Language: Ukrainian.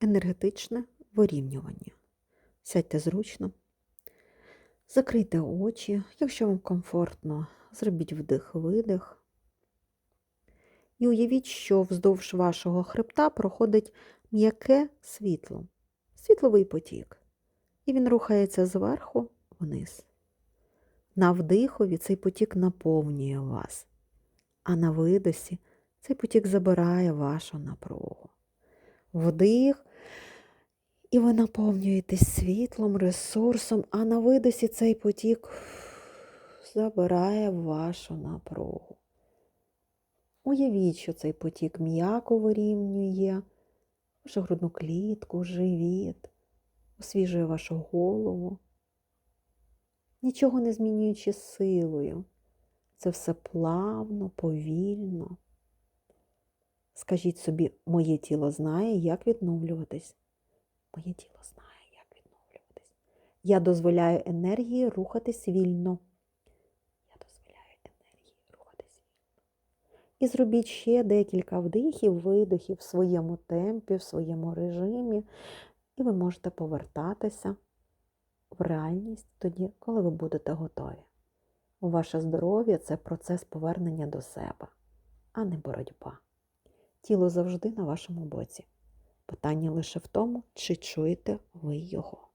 енергетичне вирівнювання. Сядьте зручно, закрийте очі, якщо вам комфортно, зробіть вдих-видих. І уявіть, що вздовж вашого хребта проходить м'яке світло, світловий потік. І він рухається зверху вниз. На вдихові цей потік наповнює вас, а на видосі цей потік забирає вашу напругу. Вдих, і ви наповнюєтесь світлом, ресурсом, а на видосі цей потік забирає вашу напругу. Уявіть, що цей потік м'яко вирівнює вашу грудну клітку, живіт, освіжує вашу голову, нічого не змінюючи силою. Це все плавно, повільно. Скажіть собі, моє тіло знає, як відновлюватись. Моє тіло знає, як відновлюватись. Я дозволяю енергії рухатись вільно. Я дозволяю енергії рухатись вільно. І зробіть ще декілька вдихів, видихів в своєму темпі, в своєму режимі, і ви можете повертатися в реальність тоді, коли ви будете готові. Ваше здоров'я це процес повернення до себе, а не боротьба. Тіло завжди на вашому боці. Питання лише в тому, чи чуєте ви його.